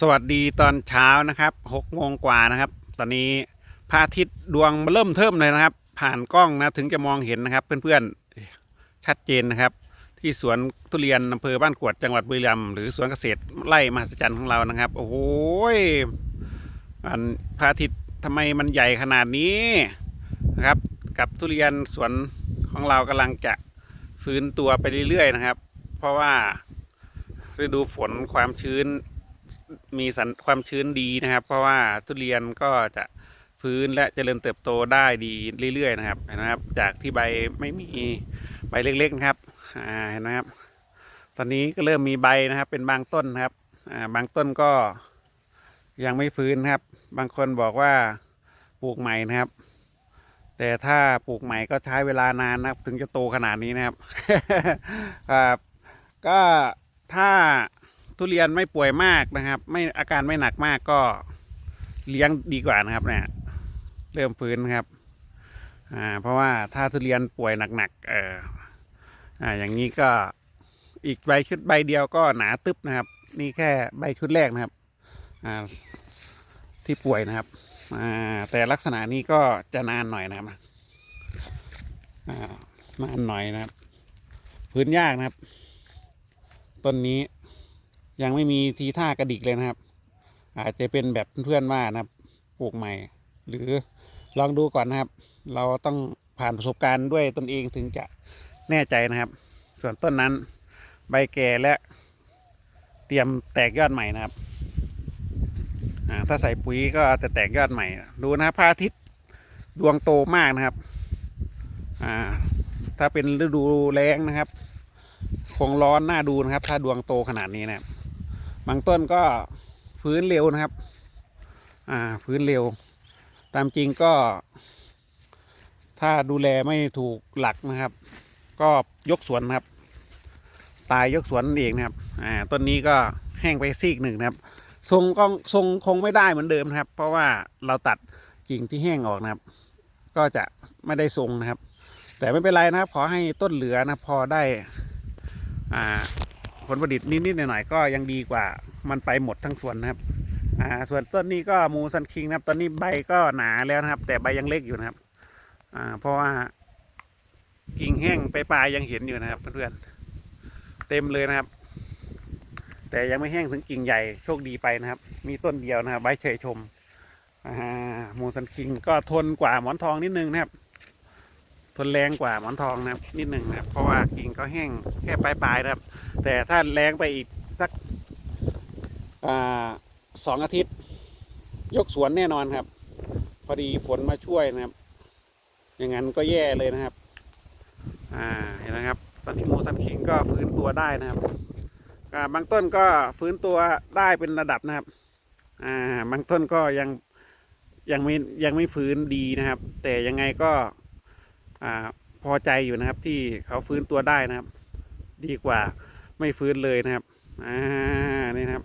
สวัสดีตอนเช้านะครับหกโมงกว่านะครับ ตอนนี้พระอาทิตย์ดวงเริ่มเทิมเลยนะครับ ผ่านกล้องนะถึงจะมองเห็นนะครับ เพื่อนๆชัดเจนนะครับ ที่สวนทุเรียนอำเภอบ้านกวดจังหวัดบุรีรัมย์หรือสวนเกษตรไร่มหัศจรรย์ของเรานะครับ โอ้โหอันพระอาทิตย์ทำไมมันใหญ่ขนาดนี้นะครับ กับทุเรียนสวนของเรากำลังจะฟื้นตัวไปเรื่อยๆนะครับ เพราะว่าฤดูฝนความชื้น มีสันความชื้นดีนะครับ เพราะว่าทุเรียนก็จะฟื้นและเจริญเติบโตได้ดีเรื่อยๆนะครับนะครับ จากที่ใบไม่มีใบเล็กๆนะครับอ่าเห็นไหมครับ ตอนนี้ก็เริ่มมีใบนะครับ เป็นบางต้นนะครับอ่าบางต้นก็ยังไม่ฟื้นครับ บางคนบอกว่าปลูกใหม่นะครับ แต่ถ้าปลูกใหม่ก็ใช้เวลานานนะครับ ถึงจะโตขนาดนี้นะครับครับ ก็ถ้า ทุเรียนไม่ป่วยมากนะครับ ไม่อาการไม่หนักมากก็เลี้ยงดีกว่านะครับเนี่ยเริ่มฟื้นครับอ่าเพราะว่าถ้าทุเรียนป่วยหนักๆเอออ่าอย่างนี้ก็อีกใบชุดใบเดียวก็หนาตึ๊บนะครับ นี่แค่ใบชุดแรกนะครับอ่าที่ป่วยนะครับอ่าแต่ลักษณะนี้ก็จะนานหน่อยนะครับอ่านานหน่อยนะครับ พื้นยากนะครับ ต้นนี้ ยังไม่มีทีท่ากระดิกเลยนะครับ อาจจะเป็นแบบเพื่อนๆว่านะครับปลูกใหม่ หรือลองดูก่อนนะครับ เราต้องผ่านประสบการณ์ด้วยตนเองถึงจะแน่ใจนะครับ ส่วนต้นนั้นใบแก่และเตรียมแตกยอดใหม่นะครับถ้าใส่ปุ๋ยก็จะแตกยอดใหม่ ดูนะครับพระอาทิตย์ดวงโตมากนะครับ ถ้าเป็นฤดูแล้งนะครับ คงร้อนน่าดูนะครับ ถ้าดวงโตขนาดนี้นะครับ บางต้นก็ฟื้นเร็วนะครับ อ่าฟื้นเร็ว ตามจริงก็ ถ้าดูแลไม่ถูกหลักนะครับ ก็ยกสวนนะครับ ตายยกสวนนั่นเองนะครับ อ่าต้นนี้ก็แห้งไปซีกหนึ่งนะครับ ทรงก็ทรงคงไม่ได้เหมือนเดิมนะครับ เพราะว่าเราตัดกิ่งที่แห้งออกนะครับ ก็จะไม่ได้ทรงนะครับ แต่ไม่เป็นไรนะครับ ขอให้ต้นเหลือนะพอได้ อ่า ผลผลิตนิดๆหน่อยๆก็ยังดีกว่ามันไปหมดทั้งสวนนะครับอ่าส่วนต้นนี้ก็มูซันคิงนะครับตอนนี้ใบก็หนาแล้วนะครับ แต่ใบยังเล็กอยู่นะครับอ่าเพราะว่ากิ่งแห้งไปปลายยังเห็นอยู่นะครับเพื่อนๆเต็มเลยนะครับ แต่ยังไม่แห้งถึงกิ่งใหญ่โชคดีไปนะครับ มีต้นเดียวนะครับใบเฉยชมอ่ามูซันคิงก็ทนกว่าหมอนทองนิดนึงนะครับ ทนแรงกว่าหมอนทองนะครับนิดหนึ่งนะครับเพราะว่ากิ่งก็แห้งแค่ปลายๆนะครับ แต่ถ้าแรงไปอีกสักอสองอาทิตย์ ยกสวนแน่นอนครับ พอดีฝนมาช่วยนะครับ อย่างนั้นก็แย่เลยนะครับ อ่าเห็นไหมครับ ตอนนี้โมซันคิงก็ฟื้นตัวได้นะครับาบางต้นก็ฟื้นตัวได้เป็นระดับนะครับ อ่าบางต้นก็ยังยังไม่ยังไม่ฟื้นดีนะครับ แต่ยังไงก็ อพอใจอยู่นะครับ ที่เขาฟื้นตัวได้นะครับ ดีกว่าไม่ฟื้นเลยนะครับ อ่านี่นะครับ